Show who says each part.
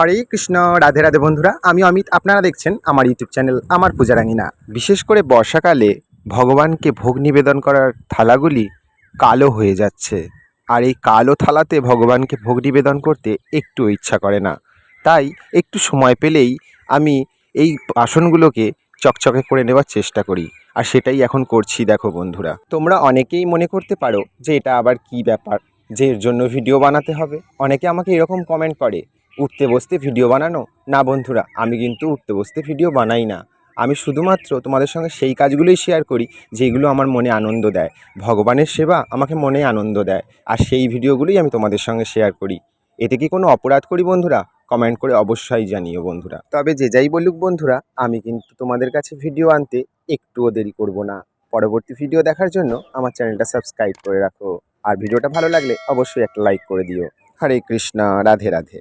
Speaker 1: হরে কৃষ্ণ, রাধে রাধে বন্ধুরা, আমি অমিত, আপনারা দেখছেন আমার ইউটিউব চ্যানেল আমার পূজারাঙিনা বিশেষ করে বর্ষাকালে ভগবানকে ভোগ নিবেদন করার থালাগুলি কালো হয়ে যাচ্ছে। আর এই কালো থালাতে ভগবানকে ভোগ নিবেদন করতে একটু ইচ্ছা করে না। তাই একটু সময় পেলেই আমি এই বাসনগুলোকে চকচকে করে নেওয়ার চেষ্টা করি। আর সেটাই এখন করছি, দেখো বন্ধুরা। তোমরা অনেকেই মনে করতে পারো যে এটা আবার কি ব্যাপার, যে এর জন্য ভিডিও বানাতে হবে। অনেকে আমাকে এরকম কমেন্ট করে উঠতে বসতে ভিডিও বানানো। না বন্ধুরা, আমি কিন্তু উঠতে বসতে ভিডিও বানাই না। আমি শুধুমাত্র তোমাদের সঙ্গে সেই কাজগুলোই শেয়ার করি, যেগুলো আমার মনে আনন্দ দেয়। ভগবানের সেবা আমাকে মনে আনন্দ দেয়, আর সেই ভিডিওগুলোই আমি তোমাদের সঙ্গে শেয়ার করি। এতে কি কোনো অপরাধ করি বন্ধুরা? কমেন্ট করে অবশ্যই জানিও বন্ধুরা। তবে যে যাই বলুক বন্ধুরা, আমি কিন্তু তোমাদের কাছে ভিডিও আনতে একটুও দেরি করব না। পরবর্তী ভিডিও দেখার জন্য আমার চ্যানেলটা সাবস্ক্রাইব করে রাখো। আর ভিডিওটা ভালো লাগলে অবশ্যই একটা লাইক করে দিও। হরে কৃষ্ণ, রাধে রাধে।